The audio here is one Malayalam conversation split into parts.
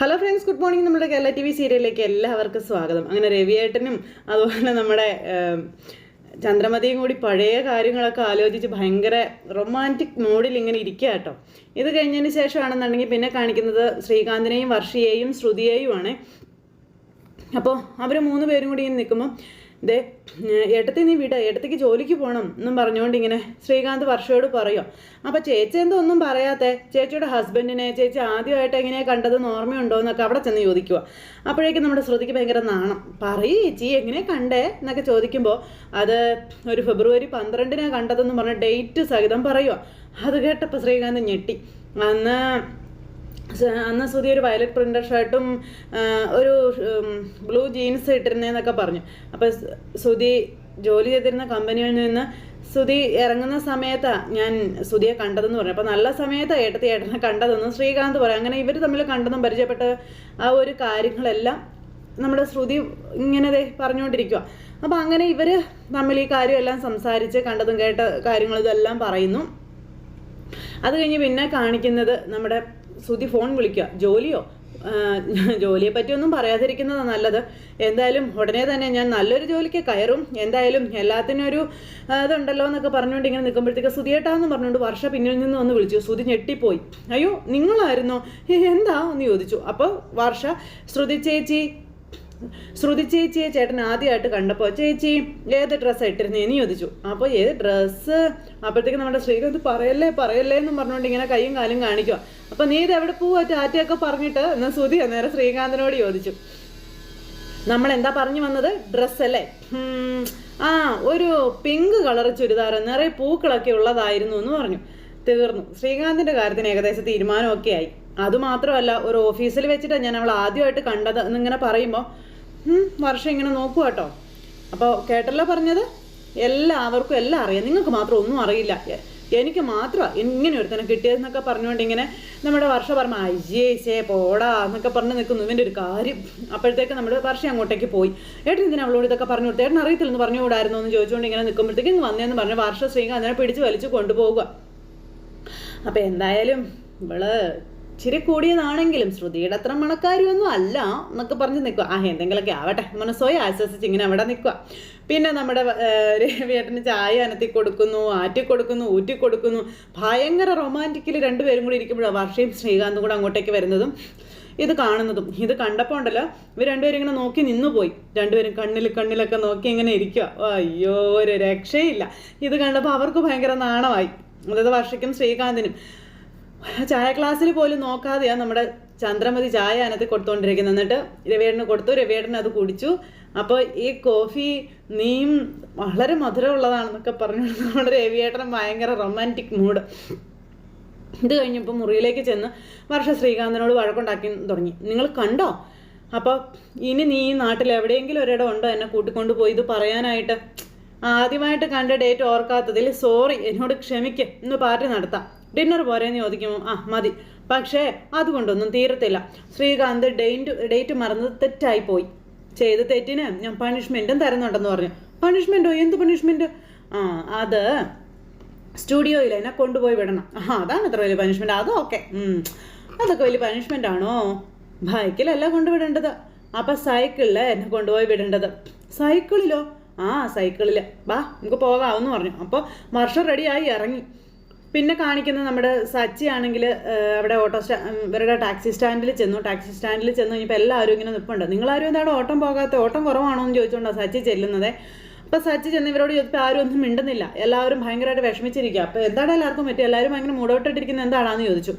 ഹലോ ഫ്രണ്ട്സ് ഗുഡ് മോർണിംഗ് നമ്മുടെ കേരള ടി വി സീരിയലിലേക്ക് എല്ലാവർക്കും സ്വാഗതം. അങ്ങനെ രവിയേട്ടനും അതുപോലെ നമ്മുടെ ചന്ദ്രമതിയും കൂടി പഴയ കാര്യങ്ങളൊക്കെ ആലോചിച്ച് ഭയങ്കര റൊമാന്റിക് മൂഡിൽ ഇങ്ങനെ ഇരിക്കുക കേട്ടോ. ഇത് കഴിഞ്ഞതിന് ശേഷമാണെന്നുണ്ടെങ്കിൽ പിന്നെ കാണിക്കുന്നത് ശ്രീകാന്തിനെയും വർഷിയെയും ശ്രുതിയെയുമാണ്. അപ്പോൾ അവർ മൂന്ന് പേരും കൂടി ഇങ്ങനെ നിൽക്കുമ്പോൾ ദേ ഏട്ടത്തി നീ വിട ഏട്ടത്തിക്ക് ജോലിക്ക് പോകണം എന്നും പറഞ്ഞുകൊണ്ട് ഇങ്ങനെ ശ്രീകാന്ത് വർഷയോട് പറയും. അപ്പോൾ ചേച്ചി എന്തോ ഒന്നും പറയാത്തേ? ചേച്ചിയുടെ ഹസ്ബൻഡിനെ ചേച്ചി ആദ്യമായിട്ട് എങ്ങനെയാ കണ്ടതെന്ന് ഓർമ്മയുണ്ടോ എന്നൊക്കെ അവിടെ ചെന്ന് ചോദിക്കുക അപ്പോഴേക്കും നമ്മുടെ ശ്രുതിക്ക് ഭയങ്കര നാണം. പറയേ ചേച്ചി എങ്ങനെ കണ്ടേ എന്നൊക്കെ ചോദിക്കുമ്പോൾ അത് ഒരു ഫെബ്രുവരി പന്ത്രണ്ടിനാണ് കണ്ടതെന്ന് പറഞ്ഞ ഡേറ്റ് സഹിതം പറയുക അത് കേട്ടപ്പോൾ ശ്രീകാന്ത് ഞെട്ടി. അന്ന് അന്ന് സുധി ഒരു വയലറ്റ് പ്രിന്റർ ഷർട്ടും ഒരു ബ്ലൂ ജീൻസ് ഇട്ടിരുന്നതെന്നൊക്കെ പറഞ്ഞു. അപ്പോൾ സുധി ജോലി ചെയ്തിരുന്ന കമ്പനിയിൽ നിന്ന് സുധി ഇറങ്ങുന്ന സമയത്താണ് ഞാൻ സുധിയെ കണ്ടതെന്ന് പറഞ്ഞു അപ്പോൾ നല്ല സമയത്താണ് ഏട്ടത്തി ഏട്ടനെ കണ്ടതെന്ന് ശ്രീകാന്ത് പറയും. അങ്ങനെ ഇവർ തമ്മിൽ കണ്ടതും പരിചയപ്പെട്ട ആ ഒരു കാര്യങ്ങളെല്ലാം നമ്മുടെ ശ്രുതി ഇങ്ങനെ പറഞ്ഞുകൊണ്ടിരിക്കുക അപ്പോൾ അങ്ങനെ ഇവർ തമ്മിൽ ഈ കാര്യമെല്ലാം സംസാരിച്ച് കണ്ടതും കേട്ട കാര്യങ്ങളും ഇതെല്ലാം പറയുന്നു. അത് കഴിഞ്ഞ് പിന്നെ കാണിക്കുന്നത് നമ്മുടെ സുധി ഫോൺ വിളിക്കുക. ജോലിയോ? ജോലിയെ പറ്റിയൊന്നും പറയാതിരിക്കുന്നതാണ് നല്ലത്. എന്തായാലും ഉടനെ തന്നെ ഞാൻ നല്ലൊരു ജോലിക്ക് കയറും. എന്തായാലും എല്ലാത്തിനും ഒരു ഇതുണ്ടല്ലോ എന്നൊക്കെ പറഞ്ഞുകൊണ്ട് ഇങ്ങനെ നിൽക്കുമ്പോഴത്തേക്ക് സുധിയേട്ടാന്ന് പറഞ്ഞുകൊണ്ട് വർഷ പിന്നിൽ നിന്ന് ഒന്ന് വിളിച്ചു. സുധി ഞെട്ടിപ്പോയി. അയ്യോ നിങ്ങളായിരുന്നോ? "ഏ, എന്താ? എന്ന് ചോദിച്ചു. അപ്പോൾ വർഷ ശ്രുതി ചേച്ചി ശ്രുതി ചേച്ചിയെ ചേട്ടൻ ആദ്യമായിട്ട് കണ്ടപ്പോൾ ചേച്ചി ഏത് ഡ്രസ്സാണ് ഇട്ടിരുന്നേന്ന് ചോദിച്ചു. അപ്പോൾ ഏത് ഡ്രസ്സ് അപ്പോഴത്തേക്ക് നമ്മുടെ ശ്രീകാന്ത് പറയല്ലേ പറയല്ലേ എന്ന് പറഞ്ഞുകൊണ്ട് ഇങ്ങനെ കൈയും കാലും കാണിക്കുക അപ്പോൾ നീ ഇത് എവിടെ പോവാ? ടാറ്റയൊക്കെ പറഞ്ഞിട്ട് എന്നാൽ ശ്രുതി നേരെ ശ്രീകാന്തിനോട് ചോദിച്ചു. നമ്മൾ എന്താ പറഞ്ഞു വന്നത്? ഡ്രസ്സ് അല്ലേ? ആ ഒരു പിങ്ക് കളർ ചുരിദാർ നിറയെ പൂക്കളൊക്കെ ഉള്ളതായിരുന്നു എന്ന് പറഞ്ഞു. തീർന്നു. ശ്രീകാന്തിന്റെ കാര്യത്തിന് ഏകദേശം തീരുമാനമൊക്കെ ആയി. അതുമാത്രമല്ല ഒരു ഓഫീസിൽ വെച്ചിട്ടാണ് ഞാൻ അവൾ ആദ്യമായിട്ട് കണ്ടത് എന്നിങ്ങനെ പറയുമ്പോൾ വർഷം ഇങ്ങനെ നോക്കുക കേട്ടോ. അപ്പോൾ കേട്ടല്ലോ പറഞ്ഞത്? എല്ലാവർക്കും എല്ലാം അറിയാം. നിങ്ങൾക്ക് മാത്രം ഒന്നും അറിയില്ല. എനിക്ക് മാത്രമാണ് ഇങ്ങനെ ഒരുത്തനെ കിട്ടിയതെന്നൊക്കെ പറഞ്ഞുകൊണ്ട് ഇങ്ങനെ നമ്മുടെ വർഷ പറഞ്ഞ അയ്യേ ശേ പോടാ എന്നൊക്കെ പറഞ്ഞ് നിൽക്കുന്നു. ഇവന്റെ ഒരു കാര്യം. അപ്പോഴത്തേക്ക് നമ്മുടെ വർഷ അങ്ങോട്ടേക്ക് പോയി. ഏട്ടൻ ഇതിനെ അവളോട് ഇതൊക്കെ പറഞ്ഞു കൊടുത്തു? ഏട്ടൻ അറിയത്തില്ലെന്ന് പറഞ്ഞുകൂടായിരുന്നു? എന്ന് ചോദിച്ചുകൊണ്ട് ഇങ്ങനെ നിൽക്കുമ്പോഴത്തേക്ക് വന്നേന്ന് പറഞ്ഞു വർഷ ശ്രീകാന്തിനെ പിടിച്ച് വലിച്ച് കൊണ്ടുപോകുക അപ്പം എന്തായാലും ഇവൾ ഇച്ചിരി കൂടിയതാണെങ്കിലും ശ്രുതിയുടെ അത്ര മണക്കാരിയൊന്നും അല്ല എന്നൊക്കെ പറഞ്ഞ് നിൽക്കുക. ആ എന്തെങ്കിലുമൊക്കെ ആവട്ടെ. മനസ്സോയെ ആശ്വസിച്ച് ഇങ്ങനെ അവിടെ നിൽക്കുക. പിന്നെ നമ്മുടെ രവിയേട്ടന് ചായ അനത്തി കൊടുക്കുന്നു ആറ്റി കൊടുക്കുന്നു ഊറ്റി കൊടുക്കുന്നു. ഭയങ്കര റൊമാന്റിക്കലി രണ്ടുപേരും കൂടി ഇരിക്കുമ്പോഴാണ് വർഷയും ശ്രീകാന്തും കൂടെ അങ്ങോട്ടേക്ക് വരുന്നതും ഇത് കാണുന്നതും. ഇത് കണ്ടപ്പോൾ ഉണ്ടല്ലോ ഇവർ രണ്ടുപേരും ഇങ്ങനെ നോക്കി നിന്നു പോയി. രണ്ടുപേരും കണ്ണിൽ കണ്ണിലൊക്കെ നോക്കി ഇങ്ങനെ ഇരിക്കുക അയ്യോ ഒരു രക്ഷയില്ല. ഇത് കണ്ടപ്പോൾ അവർക്ക് ഭയങ്കര നാണമായി. അതായത് വർഷയ്ക്കും ശ്രീകാന്തിനും. ചായ ക്ലാസ്സിൽ പോലും നോക്കാതെയാണ് നമ്മുടെ ചന്ദ്രമതി ചായ അതിനകത്ത് കൊടുത്തുകൊണ്ടിരിക്കുന്നത് എന്നിട്ട് രവിയേട്ടന് കൊടുത്തു. രവിയേട്ടൻ അത് കുടിച്ചു. അപ്പോൾ ഈ കോഫി നീം വളരെ മധുരമുള്ളതാണെന്നൊക്കെ പറഞ്ഞു. നമ്മുടെ രവിയേട്ടൻ ഭയങ്കര റൊമാന്റിക് മൂഡ്. ഇത് കഴിഞ്ഞപ്പോൾ മുറിയിലേക്ക് ചെന്ന് വർഷ ശ്രീകാന്തിനോട് വഴക്കുണ്ടാക്കി തുടങ്ങി. നിങ്ങൾ കണ്ടോ? അപ്പോൾ ഇനി നീ ഈ നാട്ടിൽ എവിടെയെങ്കിലും ഒരിടം ഉണ്ടോ എന്നെ കൂട്ടിക്കൊണ്ട് പോയി ഇത് പറയാനായിട്ട്? ആദ്യമായിട്ട് കണ്ട ഡേറ്റ് ഓർക്കാത്തതിൽ സോറി എന്നോട് ക്ഷമിക്ക്. ഇന്ന് പാർട്ടി നടത്താം. ഡിന്നർ പോരേന്ന് ചോദിക്കുമ്പോൾ ആ മതി. പക്ഷേ അതുകൊണ്ടൊന്നും തീരത്തില്ല. ശ്രീകാന്ത് ഡേറ്റ് ഡേറ്റ് മറന്നത് തെറ്റായി പോയി. ചെയ്ത തെറ്റിന് ഞാൻ പണിഷ്മെന്റും തരുന്നുണ്ടെന്ന് പറഞ്ഞു. പണിഷ്മെന്റോ എന്ത് പണിഷ്മെന്റ് ആ അത് സ്റ്റുഡിയോയിൽ എന്നെ കൊണ്ടുപോയി വിടണം. ആ അതാണ് അത്ര വലിയ പനിഷ്മെന്റ് അതും ഓക്കെ. അതൊക്കെ വലിയ പണിഷ്മെന്റ് ആണോ ബൈക്കിലല്ല കൊണ്ടുവിടേണ്ടത്. അപ്പൊ സൈക്കിളിൽ എന്നെ കൊണ്ടുപോയി വിടേണ്ടത്. സൈക്കിളിലോ? ആ സൈക്കിളിൽ. വാ നമുക്ക് പോകാമെന്ന് പറഞ്ഞു. അപ്പോൾ വർഷം റെഡിയായി ഇറങ്ങി. പിന്നെ കാണിക്കുന്നത് നമ്മുടെ സച്ചി ആണെങ്കിൽ അവിടെ ഓട്ടോ സ്റ്റാ ഇവരുടെ ടാക്സി സ്റ്റാൻഡിൽ ചെന്നു. ടാക്സി സ്റ്റാൻഡിൽ ചെന്നു കഴിഞ്ഞപ്പോൾ എല്ലാവരും ഇങ്ങനെ നിൽപ്പുണ്ട് നിങ്ങളാരും എന്താണ് ഓട്ടം പോകാത്ത ഓട്ടം കുറവാണോ എന്ന് ചോദിച്ചുകൊണ്ടാണ് സച്ചി ചെല്ലുന്നത്. അപ്പോൾ സച്ചി ചെന്ന് ഇവരോട് ചോദിച്ചപ്പോൾ ആരും ഒന്നും മിണ്ടുന്നില്ല. എല്ലാവരും ഭയങ്കരമായിട്ട് വിഷമിച്ചിരിക്കുക അപ്പോൾ എന്താണ് എല്ലാവർക്കും പറ്റുക എല്ലാവരും ഭയങ്കര മൂടോട്ടിട്ടിരിക്കുന്നത് എന്താണെന്ന് ചോദിച്ചു.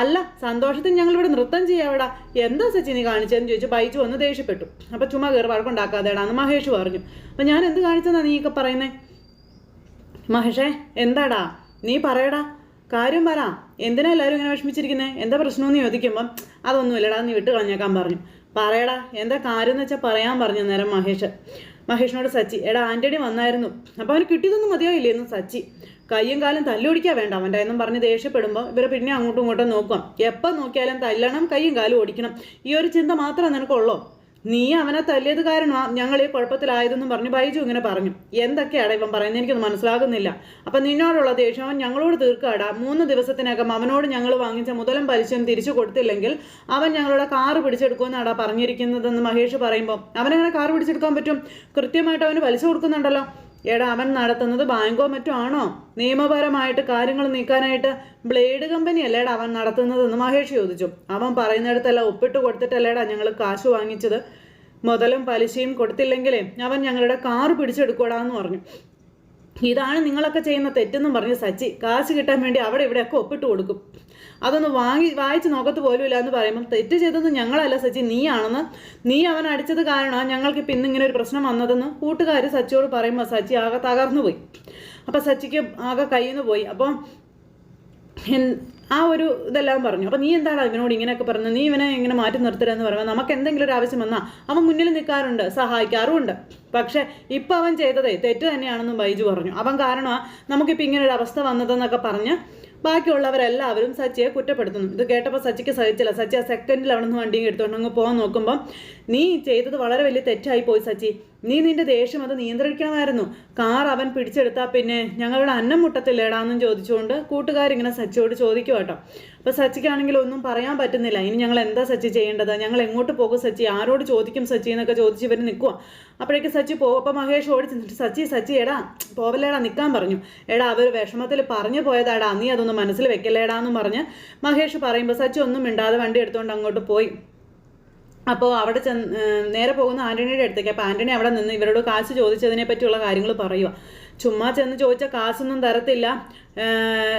അല്ല സന്തോഷത്തിന് ഞങ്ങൾ ഇവിടെ നൃത്തം ചെയ്യാവിടാ എന്താ സച്ചി നീ കാണിച്ചതെന്ന് ചോദിച്ചു. ബൈജു വന്ന് ദേഷ്യപ്പെട്ടു. അപ്പോൾ ചുമ്മാ കയറി വഴക്കുണ്ടാക്കാതെടാന്ന് മഹേഷ് പറഞ്ഞു. അപ്പോൾ ഞാൻ എന്ത് കാണിച്ചെന്നാ നീ ഒക്കെ പറയുന്നത് മഹേഷേ എന്താടാ? നീ പറയടാ. കാര്യം പറ. എന്തിനാ എല്ലാവരും ഇങ്ങനെ വിഷമിച്ചിരിക്കുന്നത് എന്താ പ്രശ്നമെന്ന് ചോദിക്കുമ്പം അതൊന്നുമില്ലടാ. നീ വിട്ട് കളഞ്ഞേക്കാൻ പറഞ്ഞു. പറയടാ. എന്താ കാര്യം എന്ന് വെച്ചാൽ പറയാൻ പറഞ്ഞു നേരം മഹേഷ്. മഹേഷിനോട് സച്ചി എടാ ആന്റണി വന്നായിരുന്നു. അപ്പോൾ അവന് കിട്ടിയതൊന്നും മതിയായില്ലേന്ന് സച്ചി. കയ്യും കാലും തല്ലൊടിക്കാൻ വേണ്ട. അവന്റെ എന്നും പറഞ്ഞ് ദേഷ്യപ്പെടുമ്പോൾ ഇവരെ പിന്നെ അങ്ങോട്ടും ഇങ്ങോട്ടും നോക്കാം എപ്പോൾ നോക്കിയാലും തല്ലണം കയ്യും കാലും ഓടിക്കണം. ഈ ഒരു ചിന്ത മാത്രമേ നിനക്കുള്ളൂ. നീ അവനെ തല്ലിയത് കാരണം ഞങ്ങൾ ഈ കുഴപ്പത്തിലായതെന്നും പറഞ്ഞു ബൈജു ഇങ്ങനെ പറഞ്ഞു. എന്തൊക്കെയാണ് ഇവൻ പറയുന്നത്? എനിക്കൊന്നും മനസ്സിലാകുന്നില്ല. അപ്പം നിന്നോടുള്ള ദേഷ്യം ഞങ്ങളോട് തീർക്കാടാ. മൂന്ന് ദിവസത്തിനകം അവനോട് ഞങ്ങൾ വാങ്ങിച്ച മുതലും പലിശയും തിരിച്ചു കൊടുത്തില്ലെങ്കിൽ അവൻ ഞങ്ങളുടെ കാറ് പിടിച്ചെടുക്കുമെന്നാടാ പറഞ്ഞിരിക്കുന്നതെന്ന് മഹേഷ് പറയുമ്പോൾ അവനെങ്ങനെ കാറ് പിടിച്ചെടുക്കാൻ പറ്റും? കൃത്യമായിട്ട് അവന് പലിശ കൊടുക്കുന്നുണ്ടല്ലോ. എടാ അവൻ നടത്തുന്നത് ബാങ്കോ മറ്റോ ആണോ? നിയമപരമായിട്ട് കാര്യങ്ങൾ നീക്കാനായിട്ട് ബ്ലേഡ് കമ്പനി അല്ലേടാ അവൻ നടത്തുന്നതെന്ന് മഹേഷ് ചോദിച്ചു. അവൻ പറയുന്നിടത്തല്ല ഒപ്പിട്ട് കൊടുത്തിട്ടല്ലേടാ ഞങ്ങൾ കാശ് വാങ്ങിച്ചത്. മുതലും പലിശയും കൊടുത്തില്ലെങ്കിലേ അവൻ ഞങ്ങളുടെ കാറ് പിടിച്ചെടുക്കൂടാന്ന് പറഞ്ഞു. ഇതാണ് നിങ്ങളൊക്കെ ചെയ്യുന്ന തെറ്റെന്നും പറഞ്ഞ് സച്ചി കാശ് കിട്ടാൻ വേണ്ടി അവിടെ ഇവിടെയൊക്കെ ഒപ്പിട്ട് കൊടുക്കും. അതൊന്ന് വാങ്ങി വായിച്ച് നോക്കത്ത് പോലുമില്ല എന്ന് പറയുമ്പോൾ തെറ്റ് ചെയ്തത് ഞങ്ങളല്ല സച്ചി നീയാണെന്ന്. നീ അവൻ അടിച്ചത് കാരണമാണ് ഞങ്ങൾക്ക് ഇപ്പം ഇന്നിങ്ങനെ ഒരു പ്രശ്നം വന്നതെന്ന് കൂട്ടുകാർ സച്ചിയോട് പറയുമ്പോൾ സച്ചി ആകെ തകർന്നു പോയി. അപ്പം സച്ചിക്ക് ആകെ കയ്യിൽ നിന്ന് പോയി. അപ്പം ആ ഒരു ഇതെല്ലാം പറഞ്ഞു. അപ്പം നീ എന്താണ് ഇവനോട് ഇങ്ങനെയൊക്കെ പറഞ്ഞത്? നീ ഇവനെ ഇങ്ങനെ മാറ്റി നിർത്തരുതെന്ന് പറയുമ്പോൾ നമുക്ക് എന്തെങ്കിലും ഒരു ആവശ്യം വന്നാൽ അവൻ മുന്നിൽ നിൽക്കാറുണ്ട് സഹായിക്കാറുമുണ്ട്. പക്ഷേ ഇപ്പം അവൻ ചെയ്തതേ തെറ്റ് തന്നെയാണെന്നും ബൈജു പറഞ്ഞു. അവൻ കാരണമാണ് നമുക്കിപ്പോൾ ഇങ്ങനെ ഒരു അവസ്ഥ വന്നതെന്നൊക്കെ പറഞ്ഞ് ബാക്കിയുള്ളവരെല്ലാവരും സച്ചിയെ കുറ്റപ്പെടുത്തുന്നു. ഇത് കേട്ടപ്പോൾ സച്ചിക്ക് സഹിച്ചില്ല. സച്ചി ആ സെക്കൻഡിൽ അവിടെ നിന്ന് വണ്ടിയും എടുത്തുകൊണ്ട് അങ്ങ് പോകാൻ നോക്കുമ്പോൾ നീ ചെയ്തത് വളരെ വലിയ തെറ്റായി പോയി സച്ചി. നീ നിന്റെ ദേഷ്യം അത് നിയന്ത്രിക്കണമായിരുന്നു. കാർ അവൻ പിടിച്ചെടുത്താൽ പിന്നെ ഞങ്ങളുടെ അന്നം മുട്ടത്തില്ലേടാന്നും ചോദിച്ചുകൊണ്ട് കൂട്ടുകാരിങ്ങനെ സച്ചിയോട് ചോദിക്കും കേട്ടോ അപ്പോൾ സച്ചിക്കാണെങ്കിൽ ഒന്നും പറയാൻ പറ്റുന്നില്ല. ഇനി ഞങ്ങൾ എന്താ സച്ചി ചെയ്യേണ്ടത്? ഞങ്ങൾ എങ്ങോട്ട് പോകും സച്ചി? ആരോട് ചോദിക്കും സച്ചി എന്നൊക്കെ ചോദിച്ച് ഇവർ നിൽക്കുക അപ്പോഴേക്ക് സച്ചി പോകും അപ്പോൾ മഹേഷ് ഓടി സച്ചി സച്ചി എടാ പോവല്ലേടാ നിൽക്കാൻ പറഞ്ഞു. എടാ അവർ വിഷമത്തിൽ പറഞ്ഞു പോയതാടാ നീ അതൊന്നും മനസ്സിൽ വെക്കല്ലേടാന്നും പറഞ്ഞ് മഹേഷ് പറയുമ്പോൾ സച്ചി ഒന്നും മിണ്ടാതെ വണ്ടി എടുത്തുകൊണ്ട് അങ്ങോട്ട് പോയി. അപ്പോൾ അവിടെ ചെന്ന് നേരെ പോകുന്ന ആന്റണിയുടെ അടുത്തേക്ക്. അപ്പോൾ ആന്റണി അവിടെ നിന്ന് ഇവരോട് കാശ് ചോദിച്ചതിനെ പറ്റിയുള്ള കാര്യങ്ങൾ പറയുക ചുമ്മാ ചെന്ന് ചോദിച്ച കാശൊന്നും തരത്തില്ല.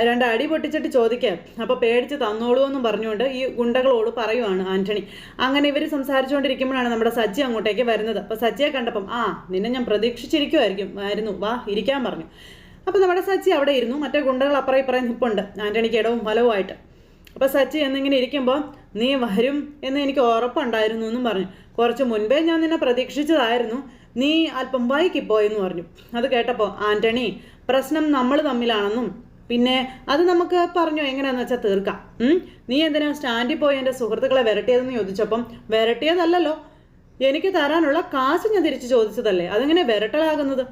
രണ്ടടി പൊട്ടിച്ചിട്ട് ചോദിക്കാം. അപ്പോൾ പേടിച്ച് തന്നോളൂ എന്നും പറഞ്ഞുകൊണ്ട് ഈ ഗുണ്ടകളോട് പറയുവാണ് ആന്റണി അങ്ങനെ ഇവർ സംസാരിച്ചുകൊണ്ടിരിക്കുമ്പോഴാണ് നമ്മുടെ സജ്ജി അങ്ങോട്ടേക്ക് വരുന്നത്. അപ്പോൾ സജ്ജിയെ കണ്ടപ്പം ആ നിന്നെ ഞാൻ പ്രതീക്ഷിച്ചിരിക്കുമായിരിക്കും ആയിരുന്നു. വാ ഇരിക്കാൻ പറഞ്ഞു. അപ്പോൾ നമ്മുടെ സച്ചി അവിടെ ഇരുന്നു. മറ്റേ ഗുണ്ടകൾ അപ്പുറം ഇപ്പുറം നിപ്പുണ്ട്. ആന്റണിക്ക് ഇടവും വലവുമായിട്ട്. അപ്പോൾ സച്ചി എന്നിങ്ങനെ ഇരിക്കുമ്പോൾ നീ വരും എന്ന് എനിക്ക് ഉറപ്പുണ്ടായിരുന്നു എന്നും പറഞ്ഞു. കുറച്ച് മുൻപേ ഞാൻ നിന്നെ പ്രതീക്ഷിച്ചതായിരുന്നു. നീ അല്പം വൈകി വൈകിപ്പോയെന്ന് പറഞ്ഞു. അത് കേട്ടപ്പോൾ ആന്റണി പ്രശ്നം നമ്മൾ തമ്മിലാണെന്നും പിന്നെ അത് നമുക്ക് പറഞ്ഞു? എങ്ങനെയാന്ന് വെച്ചാൽ തീർക്കാം? നീ എന്തിനാ സ്റ്റാൻഡിൽ പോയി എന്റെ സുഹൃത്തുക്കളെ വരട്ടിയതെന്ന് ചോദിച്ചപ്പം വരട്ടിയതല്ലല്ലോ. എനിക്ക് തരാനുള്ള കാശ് ഞാൻ തിരിച്ചു ചോദിച്ചതല്ലേ. അതെങ്ങനെ വരട്ടലാകുന്നത്?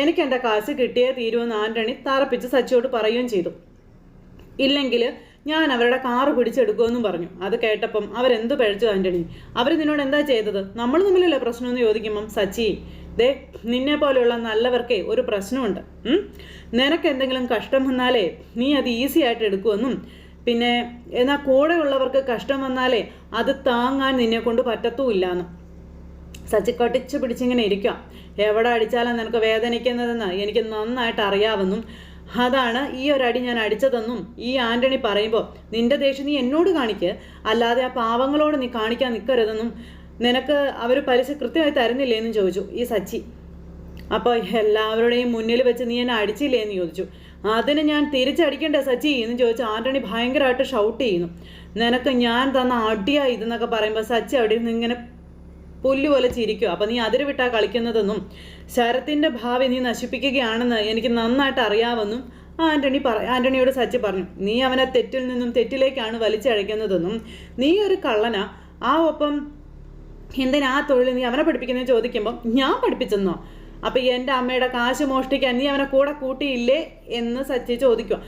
എനിക്ക് എന്റെ കാശ് കിട്ടിയേ തീരുമെന്ന് ആന്റണി തറപ്പിച്ച് സച്ചിയോട് പറയുകയും ചെയ്തു. ഇല്ലെങ്കിൽ ഞാൻ അവരുടെ കാറ് പിടിച്ചെടുക്കുമെന്നും പറഞ്ഞു. അത് കേട്ടപ്പം അവരെന്ത് പഴച്ചു ആന്റണി അവർ നിന്നോട് എന്താ ചെയ്തത്? നമ്മൾ തമ്മിലല്ലേ പ്രശ്നമെന്ന് ചോദിക്കുമ്പം സച്ചി ദേ നിന്നെ പോലെയുള്ള നല്ലവർക്കേ ഒരു പ്രശ്നമുണ്ട്? നിനക്ക് എന്തെങ്കിലും കഷ്ടം വന്നാലേ നീ അത് ഈസി ആയിട്ട് എടുക്കുമെന്നും. പിന്നെ എന്നാൽ കൂടെയുള്ളവർക്ക് കഷ്ടം വന്നാലേ അത് താങ്ങാൻ നിന്നെ കൊണ്ട് പറ്റത്തുമില്ലാന്നും സച്ചി കടിച്ചു പിടിച്ചിങ്ങനെ ഇരിക്കുക എവിടെ അടിച്ചാലാണ് നിനക്ക് വേദനിക്കുന്നതെന്ന് എനിക്ക് നന്നായിട്ട് അറിയാമെന്നും അതാണ് ഈ ഒരടി ഞാൻ അടിച്ചതെന്നും ഈ ആന്റണി പറയുമ്പോൾ നിന്റെ ദേഷ്യം നീ എന്നോട് കാണിക്ക് അല്ലാതെ ആ പാവങ്ങളോട് നീ കാണിക്കാൻ നിൽക്കരുതെന്നും നിനക്ക് അവർ പലിശ കൃത്യമായി തരുന്നില്ലേ എന്നും ചോദിച്ചു ഈ സച്ചി. അപ്പോൾ എല്ലാവരുടെയും മുന്നിൽ വെച്ച് നീ എന്നെ അടിച്ചില്ലേ എന്ന് ചോദിച്ചു. അതിന് ഞാൻ തിരിച്ചടിക്കണ്ടേ സച്ചി എന്ന് ചോദിച്ചു ആന്റണി ഭയങ്കരമായിട്ട് ഷൗട്ട് ചെയ്യുന്നു. നിനക്ക് ഞാൻ തന്ന അടിയാ ഇതെന്നൊക്കെ പറയുമ്പോൾ സച്ചി അവിടെ നിന്ന് ഇങ്ങനെ പുല്ല് പോലെ ചിരിക്കും. അപ്പം നീ അതിര് വിട്ടാ കളിക്കുന്നതെന്നും ശരത്തിന്റെ ഭാവി നീ നശിപ്പിക്കുകയാണെന്ന് എനിക്ക് നന്നായിട്ട് അറിയാമെന്നും ആന്റണി പറ ആന്റണിയോട് സച്ചി പറഞ്ഞു. നീ അവനെ തെറ്റിൽ നിന്നും തെറ്റിലേക്കാണ് വലിച്ചഴയ്ക്കുന്നതെന്നും നീ ഒരു കള്ളന. ആ ഒപ്പം എന്തിനാ ആ തൊഴിൽ നീ അവനെ പഠിപ്പിക്കുന്നത് ചോദിക്കുമ്പോൾ ഞാൻ പഠിപ്പിച്ചെന്നോ? അപ്പം എന്റെ അമ്മയുടെ കാശ് മോഷ്ടിക്കാൻ നീ അവനെ കൂടെ കൂട്ടിയില്ലേ എന്ന് സച്ചി ചോദിക്കും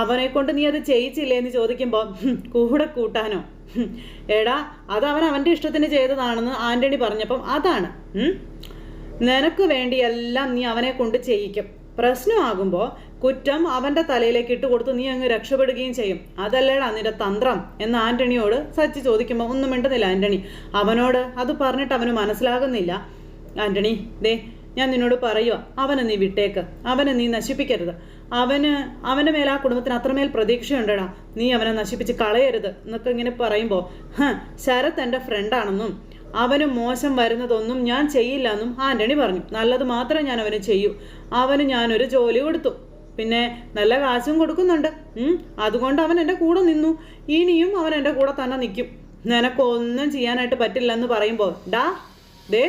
അവനെ കൊണ്ട് നീ അത് ചെയ്യിച്ചില്ലേ എന്ന് ചോദിക്കുമ്പോൾ കൂടെ കൂട്ടാനോ? എടാ അത് അവൻ അവന്റെ ഇഷ്ടത്തിന് ചെയ്തതാണെന്ന് ആന്റണി പറഞ്ഞപ്പം അതാണ്. നിനക്ക് വേണ്ടി എല്ലാം നീ അവനെ കൊണ്ട് ചെയ്യിക്കും. പ്രശ്നമാകുമ്പോൾ കുറ്റം അവന്റെ തലയിലേക്ക് ഇട്ട് കൊടുത്ത് നീ അങ്ങ് രക്ഷപ്പെടുകയും ചെയ്യും. അതല്ലേടാ നിന്റെ തന്ത്രം എന്ന് ആന്റണിയോട് സച്ചി ചോദിക്കുമ്പോൾ ഒന്നും മിണ്ടുന്നില്ല ആന്റണി അവനോട് അത് പറഞ്ഞിട്ട് അവന് മനസ്സിലാകുന്നില്ല. ആന്റണി ദേ ഞാൻ നിന്നോട് പറയുക അവനെ നീ വിട്ടേക്ക്. അവനെ നീ നശിപ്പിക്കരുത്. അവന് അവന്റെ മേലെ ആ കുടുംബത്തിന് അത്രമേൽ പ്രതീക്ഷയുണ്ടടാ. നീ അവനെ നശിപ്പിച്ച് കളയരുത് എന്നൊക്കെ ഇങ്ങനെ പറയുമ്പോൾ ശരത് എന്റെ ഫ്രണ്ടാണെന്നും അവന് മോശം വരുന്നതൊന്നും ഞാൻ ചെയ്യില്ല എന്നും ആന്റണി പറഞ്ഞു. നല്ലത് മാത്രമേ ഞാൻ അവന് ചെയ്യൂ. അവന് ഞാനൊരു ജോലി കൊടുത്തു. പിന്നെ നല്ല കാശും കൊടുക്കുന്നുണ്ട്. അതുകൊണ്ട് അവൻ എന്റെ കൂടെ നിന്നു. ഇനിയും അവൻ എന്റെ കൂടെ തന്നെ നിൽക്കും. നിനക്കൊന്നും ചെയ്യാനായിട്ട് പറ്റില്ല എന്ന് പറയുമ്പോൾ ഡാ ദേ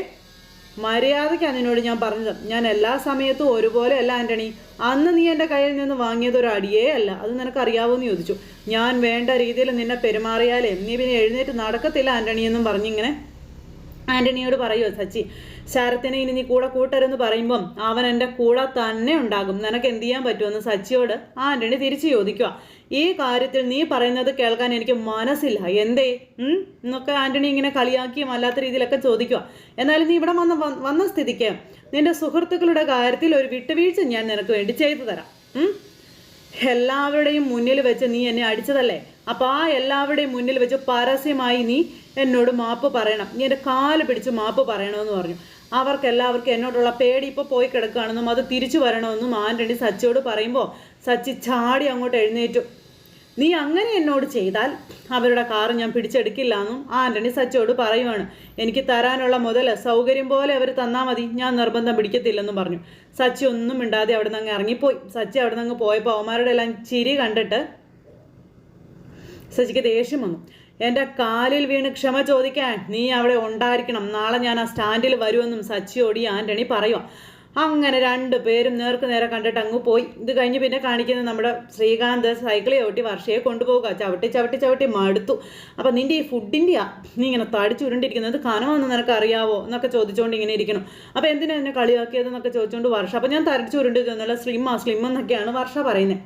മര്യാദയ്ക്കാണ് നിന്നോട് ഞാൻ പറഞ്ഞത് ഞാൻ എല്ലാ സമയത്തും ഒരുപോലെ അല്ല ആന്റണി അന്ന് നീ എന്റെ കയ്യിൽ നിന്ന് വാങ്ങിയത് ഒരു അടിയേ അല്ല. അത് നിനക്കറിയാവോന്ന് ചോദിച്ചു. ഞാൻ വേണ്ട രീതിയിൽ നിന്നെ പെരുമാറിയാലേ. നീ പിന്നെ എഴുന്നേറ്റ് നടക്കത്തില്ല ആന്റണി എന്നും പറഞ്ഞിങ്ങനെ ആന്റണിയോട് പറയുമോ സച്ചി ശരത്തിനെ ഇനി നീ കൂടെ കൂട്ടരുന്ന് പറയുമ്പം അവൻ എന്റെ കൂടെ തന്നെ ഉണ്ടാകും. നിനക്ക് എന്ത് ചെയ്യാൻ പറ്റുമെന്ന് സച്ചിയോട് ആന്റണി തിരിച്ചു ചോദിക്കുക ഈ കാര്യത്തിൽ നീ പറയുന്നത് കേൾക്കാൻ എനിക്ക് മനസ്സില്ല. എന്തേ? എന്നൊക്കെ ആന്റണി ഇങ്ങനെ കളിയാക്കിയും അല്ലാത്ത രീതിയിലൊക്കെ ചോദിക്കുക എന്നാലും നീ ഇവിടെ വന്ന വന്ന സ്ഥിതിക്ക് നിന്റെ സുഹൃത്തുക്കളുടെ കാര്യത്തിൽ ഒരു വിട്ടുവീഴ്ച ഞാൻ നിനക്ക് വേണ്ടി ചെയ്തു തരാം. എല്ലാവരുടെയും മുന്നിൽ വെച്ച് നീ എന്നെ അടിച്ചതല്ലേ? അപ്പോൾ ആ എല്ലാവരുടെയും മുന്നിൽ വെച്ച് പരസ്യമായി നീ എന്നോട് മാപ്പ് പറയണം. നീ എന്റെ കാൽ പിടിച്ച് മാപ്പ് പറയണമെന്ന് പറഞ്ഞു. അവർക്ക് എല്ലാവർക്കും എന്നോടുള്ള പേടി ഇപ്പോൾ പോയി കിടക്കുകയാണെന്നും അത് തിരിച്ചു വരണമെന്നും ആന്റണി സച്ചിയോട് പറയുമ്പോൾ സച്ചി ചാടി അങ്ങോട്ട് എഴുന്നേറ്റു. നീ അങ്ങനെ എന്നോട് ചെയ്താൽ അവരുടെ കാർ ഞാൻ പിടിച്ചെടുക്കില്ല എന്നും ആന്റണി സച്ചിയോട് പറയുവാണ്. എനിക്ക് തരാനുള്ള മുതൽ സൗകര്യം പോലെ അവർ തന്നാൽ മതി. ഞാൻ നിർബന്ധം പിടിക്കത്തില്ലെന്നും പറഞ്ഞു. സച്ചി ഒന്നും മിണ്ടാതെ അവിടെ നിന്ന് അങ്ങ് ഇറങ്ങിപ്പോയി. സച്ചി അവിടെ നിന്ന് പോയപ്പോൾ അവന്മാരുടെ എല്ലാം ചിരി കണ്ടിട്ട് സച്ചിക്ക് ദേഷ്യം വന്നു. എന്റെ കാലിൽ വീണ് ക്ഷമ ചോദിക്കാൻ നീ അവിടെ ഉണ്ടായിരിക്കണം. നാളെ ഞാൻ ആ സ്റ്റാൻഡിൽ വരുമെന്നും സച്ചിയോടി ആന്റണി പറയുക അങ്ങനെ രണ്ട് പേരും നേർക്ക് നേരെ കണ്ടിട്ട് അങ്ങ് പോയി. ഇത് കഴിഞ്ഞ് പിന്നെ കാണിക്കുന്നത് നമ്മുടെ ശ്രീകാന്ത് സൈക്കിൾ ചവിട്ടി വർഷയെ കൊണ്ടുപോകുക ചവിട്ടി ചവിട്ടി ചവിട്ടി മടുത്തു. അപ്പം നിന്റെ ഈ ഫുഡിന്റെയാ നീ ഇങ്ങനെ തടിച്ചു ഉരുണ്ടിരിക്കുന്നത് കനമാണെന്ന് നിനക്ക് അറിയാവോ എന്നൊക്കെ ചോദിച്ചുകൊണ്ട് ഇങ്ങനെ ഇരിക്കണം അപ്പോൾ എന്തിനാ എന്നെ കളിയാക്കിയതെന്നൊക്കെ ചോദിച്ചുകൊണ്ട് വർഷ. അപ്പം ഞാൻ തടിച്ചു ഉരുണ്ടിരുന്നുള്ള സ്ലിമ്മ സ്ലിം എന്നൊക്കെയാണ് വർഷ പറയുന്നത്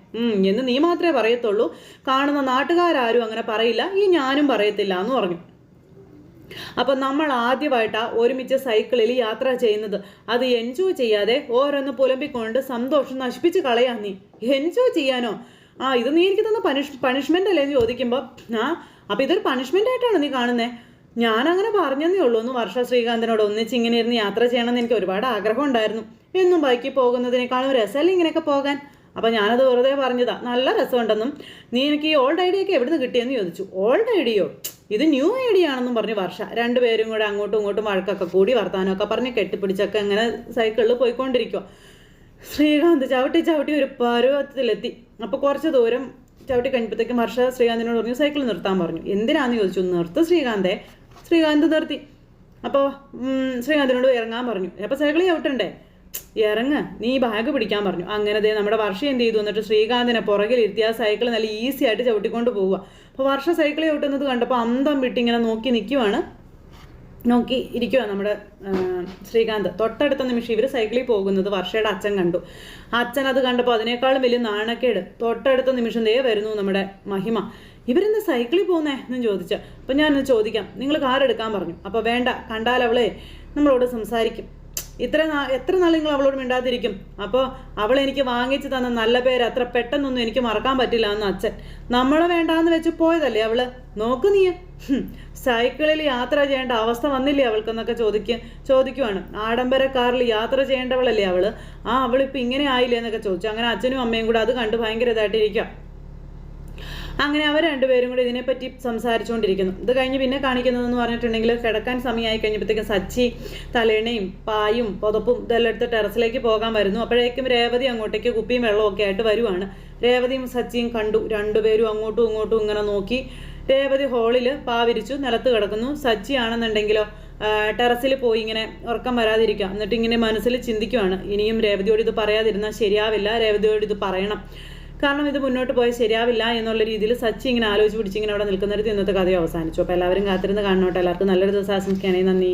എന്ന് നീ മാത്രമേ പറയത്തുള്ളൂ. കാണുന്ന നാട്ടുകാരും അങ്ങനെ പറയില്ല. ഈ ഞാനും പറയത്തില്ല എന്ന് പറഞ്ഞു. അപ്പം നമ്മൾ ആദ്യമായിട്ടാ ഒരുമിച്ച് സൈക്കിളിൽ യാത്ര ചെയ്യുന്നത്. അത് എൻജോയ് ചെയ്യാതെ ഓരോന്ന് പുലമ്പിക്കൊണ്ട് സന്തോഷം നശിപ്പിച്ച് കളയാ നീ. എൻജോയ് ചെയ്യാനോ? ആ ഇത് നീ എനിക്ക് തന്ന പണിഷ് പണിഷ്മെന്റ് അല്ലേ എന്ന് ചോദിക്കുമ്പോൾ ആ അപ്പോൾ ഇതൊരു പണിഷ്മെന്റ് ആയിട്ടാണ് നീ കാണുന്നത് ഞാൻ അങ്ങനെ പറഞ്ഞതേ ഉള്ളൂ. ഒന്ന് വർഷ ശ്രീകാന്തിനോട് ഒന്നിച്ച് ഇങ്ങനെ ഇരുന്ന് യാത്ര ചെയ്യണമെന്ന് എനിക്ക് ഒരുപാട് ആഗ്രഹം ഉണ്ടായിരുന്നു. എന്നും ബൈക്കിൽ പോകുന്നതിനേക്കാളും രസമല്ലേ ഇങ്ങനെയൊക്കെ പോകാൻ? അപ്പം ഞാനത് വെറുതെ പറഞ്ഞതാ. നല്ല രസമുണ്ടെന്നും. നീ എനിക്ക് ഈ ഓൾഡ് ഐഡിയ ഒക്കെ എവിടുന്ന് കിട്ടിയെന്ന് ചോദിച്ചു. ഓൾഡ് ഐഡിയോ ഇത് ന്യൂ ഐഡിയ ആണെന്നും പറഞ്ഞ് വർഷ രണ്ടുപേരും കൂടെ അങ്ങോട്ടും ഇങ്ങോട്ടും വഴക്കൊക്കെ കൂടി വർത്താനമൊക്കെ പറഞ്ഞ് കെട്ടിപ്പിടിച്ചൊക്കെ അങ്ങനെ സൈക്കിളിൽ പോയിക്കൊണ്ടിരിക്കുക ശ്രീകാന്ത് ചവിട്ടി ചവിട്ടി ഒരു പരുവത്തിലെത്തി. അപ്പോൾ കുറച്ച് ദൂരം ചവിട്ടി കഴിഞ്ഞപ്പോഴത്തേക്കും വർഷ ശ്രീകാന്തിനോട് പറഞ്ഞു സൈക്കിൾ നിർത്താൻ പറഞ്ഞു. എന്തിനാന്ന് ചോദിച്ചു? നിർത്ത് ശ്രീകാന്തേ. ശ്രീകാന്ത് നിർത്തി. അപ്പോൾ ശ്രീകാന്തിനോട് ഇറങ്ങാൻ പറഞ്ഞു. അപ്പോൾ സൈക്കിൾ ചവിട്ടണ്ടേ? ഇറങ്ങ്. നീ ബാഗ് പിടിക്കാൻ പറഞ്ഞു. അങ്ങനെ ദേ നമ്മുടെ വർഷം എന്ത് ചെയ്തു? എന്നിട്ട് ശ്രീകാന്തിനെ പുറകിലിരുത്തി ആ സൈക്കിൾ നല്ല ഈസി ആയിട്ട് ചവിട്ടിക്കൊണ്ട് പോവുക അപ്പോൾ വർഷ സൈക്കിൾ ചവിട്ടുന്നത് കണ്ടപ്പോൾ അന്തം വിട്ടിങ്ങനെ നോക്കി നിൽക്കുവാണ് നോക്കി ഇരിക്കുക നമ്മുടെ ശ്രീകാന്ത്. തൊട്ടടുത്ത നിമിഷം ഇവർ സൈക്കിളിൽ പോകുന്നത് വർഷയുടെ അച്ഛൻ കണ്ടു. അച്ഛൻ അത് കണ്ടപ്പോൾ അതിനേക്കാളും വലിയ നാണക്കേട്. തൊട്ടടുത്ത നിമിഷം ദേ വരുന്നു നമ്മുടെ മഹിമ. ഇവരെന്താ സൈക്കിളിൽ പോകുന്നേ? എന്നും ചോദിച്ചു. അപ്പം ഞാനൊന്ന് ചോദിക്കാം. നിങ്ങൾ കാർ എടുക്കാൻ പറഞ്ഞു. അപ്പോൾ വേണ്ട കണ്ടാലവളെ നമ്മളോട് സംസാരിക്കും. ഇത്ര എത്ര നാൾ നിങ്ങൾ അവളോട് മിണ്ടാതിരിക്കും? അപ്പോൾ അവൾ എനിക്ക് വാങ്ങിച്ചു തന്ന നല്ല പേര് അത്ര പെട്ടെന്നൊന്നും എനിക്ക് മറക്കാൻ പറ്റില്ല എന്ന് അച്ഛൻ. നമ്മളെ വേണ്ടാന്ന് വെച്ച് പോയതല്ലേ അവൾ? നോക്ക് നീ. സൈക്കിളിൽ യാത്ര ചെയ്യേണ്ട അവസ്ഥ വന്നില്ലേ അവൾക്കെന്നൊക്കെ ചോദിക്ക ചോദിക്കുവാണ്. ആഡംബര കാറിൽ യാത്ര ചെയ്യേണ്ടവളല്ലേ അവൾ? ആ അവളിപ്പോൾ ഇങ്ങനെ ആയില്ലേ എന്നൊക്കെ ചോദിച്ചു. അങ്ങനെ അച്ഛനും അമ്മയും കൂടെ അത് കണ്ട് ഭയങ്കര ഇതായിട്ടിരിക്കുക അങ്ങനെ അവർ രണ്ടുപേരും കൂടി ഇതിനെപ്പറ്റി സംസാരിച്ചുകൊണ്ടിരിക്കുന്നു. ഇത് കഴിഞ്ഞ് പിന്നെ കാണിക്കുന്നതെന്ന് പറഞ്ഞിട്ടുണ്ടെങ്കിൽ കിടക്കാൻ സമയമായി കഴിഞ്ഞപ്പോഴത്തേക്കും സച്ചി തലേണയും പായും പുതപ്പും ഇതെല്ലാം എടുത്ത് ടെറസിലേക്ക് പോകാൻ വരുന്നു. അപ്പോഴേക്കും രേവതി അങ്ങോട്ടേക്ക് കുപ്പിയും വെള്ളവും ഒക്കെ ആയിട്ട് വരുവാണ്. രേവതിയും സച്ചിയും കണ്ടു. രണ്ടുപേരും അങ്ങോട്ടും ഇങ്ങോട്ടും ഇങ്ങനെ നോക്കി. രേവതി ഹോളിൽ പാവിരിച്ചു നിലത്ത് കിടക്കുന്നു. സച്ചി ആണെന്നുണ്ടെങ്കിലോ ടെറസിൽ പോയി ഇങ്ങനെ ഉറക്കം വരാതിരിക്കുക. എന്നിട്ട് ഇങ്ങനെ മനസ്സിൽ ചിന്തിക്കുവാണ്. ഇനിയും രേവതിയോട് ഇത് പറയാതിരുന്നാൽ ശരിയാവില്ല. രേവതിയോട് ഇത് പറയണം. കാരണം ഇത് മുന്നോട്ട് പോയാൽ ശരിയാവില്ല എന്നുള്ള രീതിയിൽ സച്ചി ഇങ്ങനെ ആലോചിച്ച് പിടിച്ച് ഇങ്ങനെ അവിടെ നിൽക്കുന്നൊരു ഇന്നത്തെ കഥ അവസാനിച്ചു. അപ്പോൾ എല്ലാവരും കാത്തിരുന്ന് കാണണോട്ടെ. എല്ലാവർക്കും നല്ലൊരു ദിവസം ആശംസിക്കുകയാണെങ്കിൽ നന്ദി.